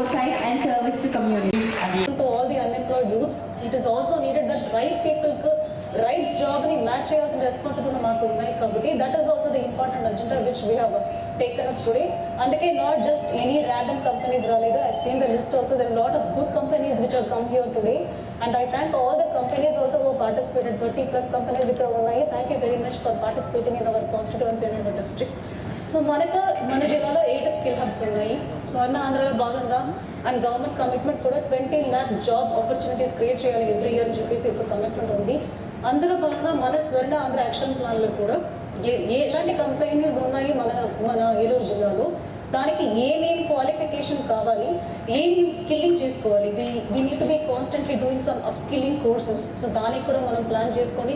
foresight and service to communities. to all the unemployed youths, it is also needed that right people కు right job ని match చేయాల్సిన responsibility మాకు ఉన్నాయి కాబట్టి that is also the important agenda which we have taken up today అందుకే not just any random companies రాలేదు I seen the list also there lot of good companies which are come here today and I thank all the companies also who participated thirty plus companies ఇక్కడ ఉన్నాయి thank you very much for participating in our constituency and our district So మనకు మన జిల్లాలో eight skill hubs ఉన్నాయి. స్వర్ణ ఆంధ్రలో భాగంగా. And government commitment కూడా twenty lakh job opportunities create చేయాలి ఎవ్రీ ఇయర్ అని చెప్పేసి ఒక కమిట్మెంట్ ఉంది. అందులో భాగంగా మన స్వర్ణ ఆంధ్ర యాక్షన్ ప్లాన్లో కూడా ఏ ఎలాంటి కంపెనీస్ ఉన్నాయి మన మన ఏలూరు జిల్లాలో? దానికి ఏమేం క్వాలిఫికేషన్ కావాలి ఏమేం స్కిల్లింగ్ చేసుకోవాలి we we need to be constantly doing some upskilling courses so దానికి కూడా మనం ప్లాన్ చేసుకొని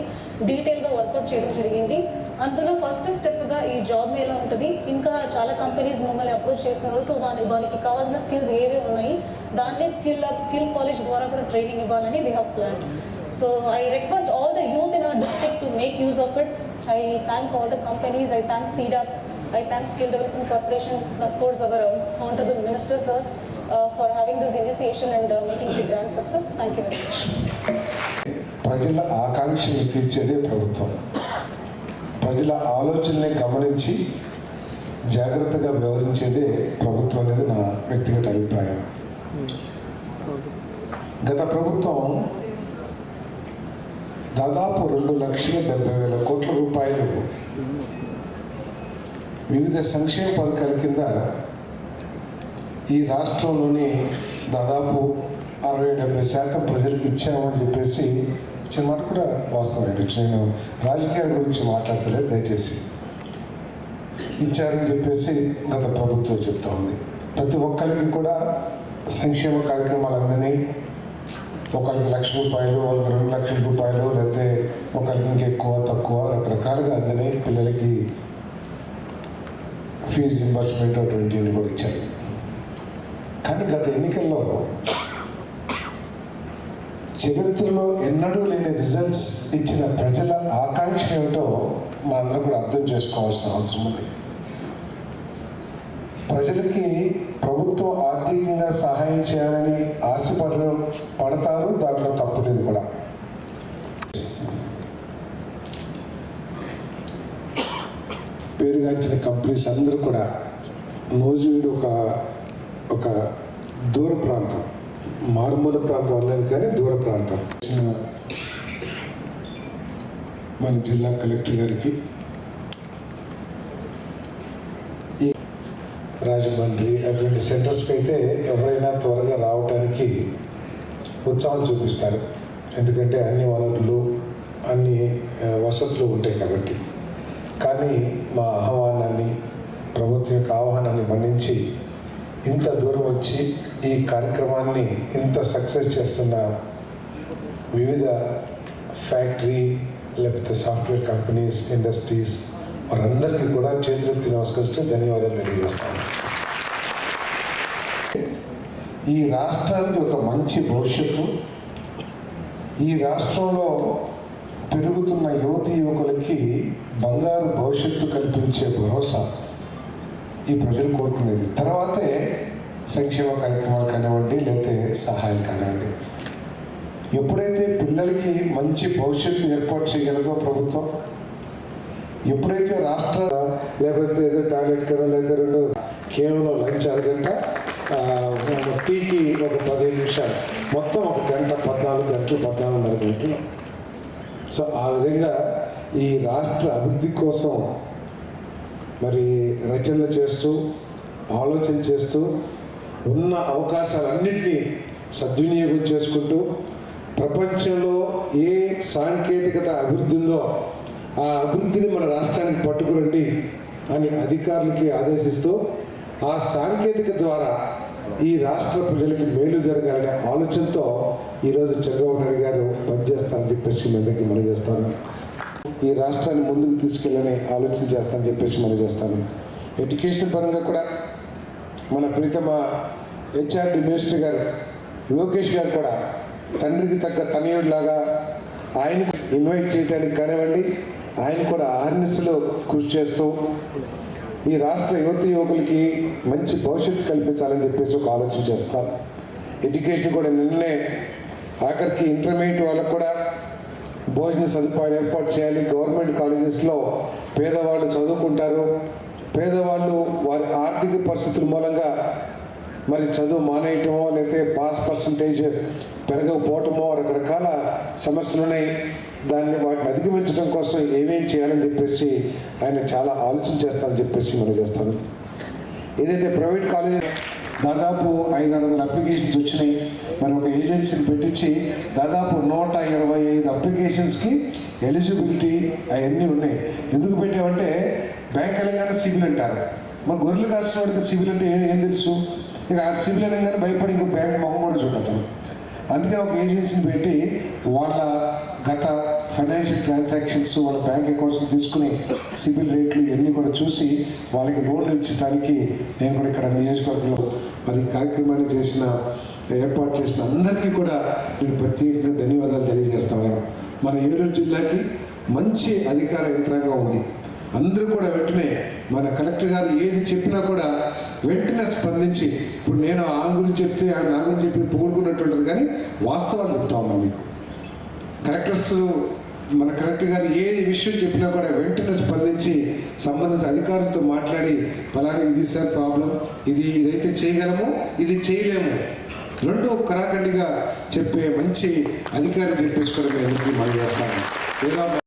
డీటెయిల్గా వర్కౌట్ చేయడం జరిగింది. అందులో ఫస్ట్ స్టెప్గా ఈ జాబ్ మేళా ఉంటుంది? ఇంకా చాలా కంపెనీస్ మమ్మల్ని అప్రోచ్ చేస్తున్నారు. సో వాళ్ళ వాళ్ళకి కావాల్సిన స్కిల్స్ ఏవి ఉన్నాయి? దాన్ని స్కిల్ అప్ స్కిల్ కాలేజ్ ద్వారా కూడా ట్రైనింగ్ ఇవ్వాలని we have plan so I request all the youth in our district to make use of it I thank all the companies I thank SEEDA I thank Skill Development Corporation, and of course our uh, Honorable Minister sir, uh, for having this initiation and uh, making the grand success. Thank you very much. ప్రజల ఆకాంక్షలు తీర్చేదే ప్రభుత్వం ప్రజల ఆలోచనని గమనించి జాగ్రత్తగా వ్యవహరించేదే ప్రభుత్వం అనేది నా వ్యక్తిగత అభిప్రాయం గత ప్రభుత్వం దాదాపు రెండు లక్షల డెబ్బై వేల కోట్ల రూపాయలు వివిధ సంక్షేమ పథకాల కింద ఈ రాష్ట్రంలోని దాదాపు అరవై డెబ్బై శాతం ప్రజలకు ఇచ్చామని చెప్పేసి ఇచ్చిన మాట కూడా వాస్తవమే నేను రాజకీయాల గురించి మాట్లాడతలేదు దయచేసి. ఇచ్చారని చెప్పేసి గత ప్రభుత్వం చెప్తా ఉంది. ప్రతి ఒక్కరికి కూడా సంక్షేమ కార్యక్రమాలు అందినాయి ఒకరికి లక్ష రూపాయలు ఒకరికి రెండు లక్షల రూపాయలు లేకపోతే ఒకరికి ఇంకెక్కువ తక్కువ రకరకాలుగా అందినాయి పిల్లలకి ఫీజు రింబర్స్మెంట్ అటువంటివి కూడా ఇచ్చారు. కానీ గత ఎన్నికల్లో చరిత్రలో ఎన్నడూ లేని రిజల్ట్స్ ఇచ్చిన ప్రజల ఆకాంక్ష ఏమిటో మనందరం కూడా అర్థం చేసుకోవాల్సిన అవసరం ఉంది. ప్రజలకి ప్రభుత్వం ఆర్థికంగా సహాయం చేయాలని ఆశపడ పడతారు దాంట్లో తప్పులేదు కూడా. పేరుగాంచిన కంపెనీస్ అందరూ కూడా నోజువీడు ఒక ఒక దూర ప్రాంతం. మారుమూల ప్రాంతం అనలేదు కానీ దూర ప్రాంతం. మన జిల్లా కలెక్టర్ గారికి ఈ రాజమండ్రి అటువంటి సెంటర్స్కి అయితే ఎవరైనా త్వరగా రావడానికి ఉత్సాహం చూపిస్తారు. ఎందుకంటే అన్ని వనరులు అన్ని వసతులు ఉంటాయి కాబట్టి. కానీ మా ఆహ్వానాన్ని ప్రభుత్వం యొక్క ఆహ్వానాన్ని మన్నించి ఇంత దూరం వచ్చి ఈ కార్యక్రమాన్ని ఇంత సక్సెస్ చేస్తున్న వివిధ ఫ్యాక్టరీ లేకపోతే సాఫ్ట్వేర్ కంపెనీస్ ఇండస్ట్రీస్ వారందరికీ కూడా చేతులెత్తి నమస్కరిస్తూ ధన్యవాదాలు తెలియజేస్తాను. ఈ రాష్ట్రానికి ఒక మంచి భవిష్యత్తు. ఈ రాష్ట్రంలో పెరుగుతున్న యువతి యువకులకి బంగారు భవిష్యత్తు కల్పించే భరోసా ఈ ప్రజలు కోరుకునేది. తర్వాతే సంక్షేమ కార్యక్రమాలు కానివ్వండి లేకపోతే సహాయాలు కానివ్వండి. ఎప్పుడైతే పిల్లలకి మంచి భవిష్యత్తు ఏర్పాటు చేయగలదో ప్రభుత్వం ఎప్పుడైతే రాష్ట్ర లేకపోతే ఏదో టాయిలెట్ కరో లేదా రెండు కేవలం లంచ్ అరగంట టీకి ఒక పదిహేను నిమిషాలు మొత్తం ఒక గంట పద్నాలుగు గంటలు పద్నాలుగున్నర గంటలు. సో ఆ విధంగా ఈ రాష్ట్ర అభివృద్ధి కోసం మరి రచనలు చేస్తూ ఆలోచన చేస్తూ ఉన్న అవకాశాలన్నింటినీ సద్వినియోగం చేసుకుంటూ ప్రపంచంలో ఏ సాంకేతికత అభివృద్ధి ఉందో ఆ అభివృద్ధిని మన రాష్ట్రానికి పట్టుకురండి అని అధికారులకి ఆదేశిస్తూ ఆ సాంకేతిక ద్వారా ఈ రాష్ట్ర ప్రజలకి మేలు జరగాలనే ఆలోచనతో ఈరోజు చంద్రబాబు నాయుడు గారు పనిచేస్తారని చెప్పేసి మీ అందరికీ మనం చేస్తాను. ఈ రాష్ట్రాన్ని ముందుకు తీసుకెళ్ళని ఆలోచన చేస్తానని చెప్పేసి మనం చేస్తాను. ఎడ్యుకేషన్ పరంగా కూడా మన ప్రీతమ హెచ్ఆర్డి మినిస్టర్ గారు లోకేష్ గారు కూడా తండ్రికి తగ్గ తనయుడిలాగా ఆయన ఇన్వైట్ చేయడానికి కానివ్వండి ఆయన కూడా ఆర్నిస్లో కృషి చేస్తూ ఈ రాష్ట్ర యువత యువకులకి మంచి భవిష్యత్తు కల్పించాలని చెప్పేసి ఒక ఆలోచన చేస్తాను. ఎడ్యుకేషన్ కూడా నిన్ననే ఆఖరికి ఇంటర్మీడియట్ వాళ్ళకు కూడా భోజన సదుపాయాలు ఏర్పాటు చేయాలి. గవర్నమెంట్ కాలేజెస్లో పేదవాళ్ళు చదువుకుంటారు. పేదవాళ్ళు వారి ఆర్థిక పరిస్థితుల మూలంగా మరి చదువు మానేయటమో లేకపోతే పాస్ పర్సంటేజ్ పెరగకపోవటమో రకరకాల సమస్యలు ఉన్నాయి. దాన్ని వాటిని అధిగమించడం కోసం ఏమేం చేయాలని చెప్పేసి ఆయన చాలా ఆలోచన చేస్తానని చెప్పేసి మనం చేస్తాను. ఏదైతే ప్రైవేట్ కాలేజ్ దాదాపు ఐదు వందల అప్లికేషన్స్ వచ్చినాయి. మరి ఒక ఏజెన్సీని పెట్టించి దాదాపు నూట ఇరవై ఐదు అప్లికేషన్స్కి ఎలిజిబిలిటీ అవన్నీ ఉన్నాయి. ఎందుకు పెట్టామంటే బ్యాంక్ తెలంగాణ సివిల్ అంటారు. మరి గొర్రెలు కాసిన వాడికి సివిల్ అంటే ఏం తెలుసు? ఇక ఆ సివిల్ అనగానే భయపడి ఇంకో బ్యాంక్ మొహం కూడా చూడతాను అందుకని ఒక ఏజెన్సీని పెట్టి వాళ్ళ గత ఫైనాన్షియల్ ట్రాన్సాక్షన్స్ వాళ్ళ బ్యాంక్ అకౌంట్స్ తీసుకుని సిబిల్ రేట్లు ఇవన్నీ కూడా చూసి వాళ్ళకి లోన్లు ఇచ్చడానికి నేను కూడా ఇక్కడ నియోజకవర్గంలో మరి కార్యక్రమాన్ని చేసిన ఏర్పాటు చేసిన అందరికీ కూడా నేను ప్రత్యేకంగా ధన్యవాదాలు తెలియజేస్తాను. మన ఏలూరు జిల్లాకి మంచి అధికార యంత్రాంగం ఉంది. అందరూ కూడా వెంటనే మన కలెక్టర్ గారు ఏది చెప్పినా కూడా వెంటనే స్పందించి ఇప్పుడు నేను ఆ గురించి చెప్తే ఆ నా గురించి చెప్పి పొగుడుకున్నట్టుంటుంది కానీ వాస్తవాలు చెప్తా మీకు. కలెక్టర్స్ మన కలెక్టర్ గారు ఏ విషయం చెప్పినా కూడా వెంటనే స్పందించి సంబంధిత అధికారులతో మాట్లాడి ఫలానా ఇది సార్ ప్రాబ్లం ఇది ఇదైతే చేయగలము ఇది చేయలేము రెండు కరాఖండిగా చెప్పే మంచి అధికారం చెప్పేసుకోవడం కూడా చేస్తాను? ఎందుకు